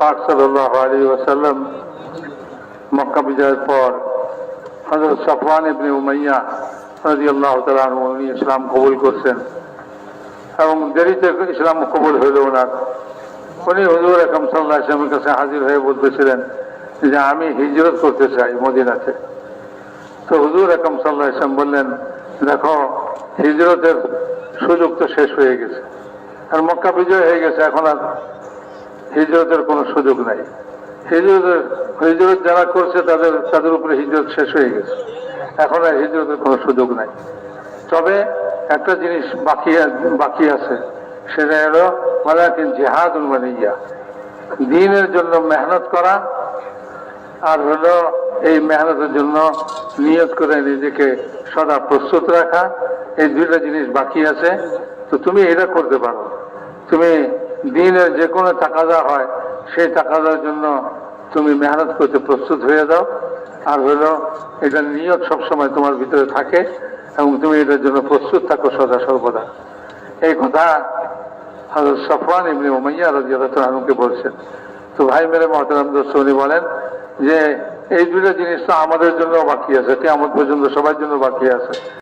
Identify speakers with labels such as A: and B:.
A: পাক সাল্লাহ আলী ওয়াসাল্লাম মক্কা বিজয়ের পর হজরত সফওয়ান ইবনে উমাইয়া রাজি আল্লাহ তালু উনি ইসলাম কবুল করছেন। এবং দেরিতে ইসলাম কবুল হইল ওনার। উনি হুজুর একম সাল্লাহ ইসলামের কাছে হাজির হয়ে বলতেছিলেন যে, আমি হিজরত করতে চাই মদিনাতে। তো হুজুর একম সাল্লাহ ইসলাম বললেন, দেখো, হিজরতের সুযোগ তো শেষ হয়ে গেছে। আর মক্কা বিজয় হয়ে গেছে, এখন আর হিজরতের কোনো সুযোগ নাই। হিজরতের হিজরত যারা করছে তাদের তাদের উপরে হিজরত শেষ হয়ে গেছে। এখন আর হিজরতের কোনো সুযোগ নাই। তবে একটা জিনিস বাকি বাকি আছে, সেটা হলো মানে জেহাদ মানে ইয়া দিনের জন্য মেহনত করা, আর হলো এই মেহনতের জন্য নিয়ত করে নিজেকে সদা প্রস্তুত রাখা, এই দুইটা জিনিস বাকি আছে। তো তুমি এটা করতে পারো। তুমি দিনের যে কোনো তাকাদা হয়, সেই তাকাদার জন্য তুমি মেহনত করতে প্রস্তুত হয়ে যাও। আর হলো, এটা নিয়ত সবসময় তোমার ভিতরে থাকে এবং তুমি এটার জন্য প্রস্তুত থাকো সদা সর্বদা। এই কথা হজরত সফওয়ান ইবনে উমাইয়া রাজিয়াল্লাহু আনহুকে বলছেন। তো ভাই মেরে মহতারাম দোস্ত, উনি বলেন যে, এই দুটো জিনিস তো আমাদের জন্য বাকি আছে কেমন পর্যন্ত সবার জন্য বাকি আছে।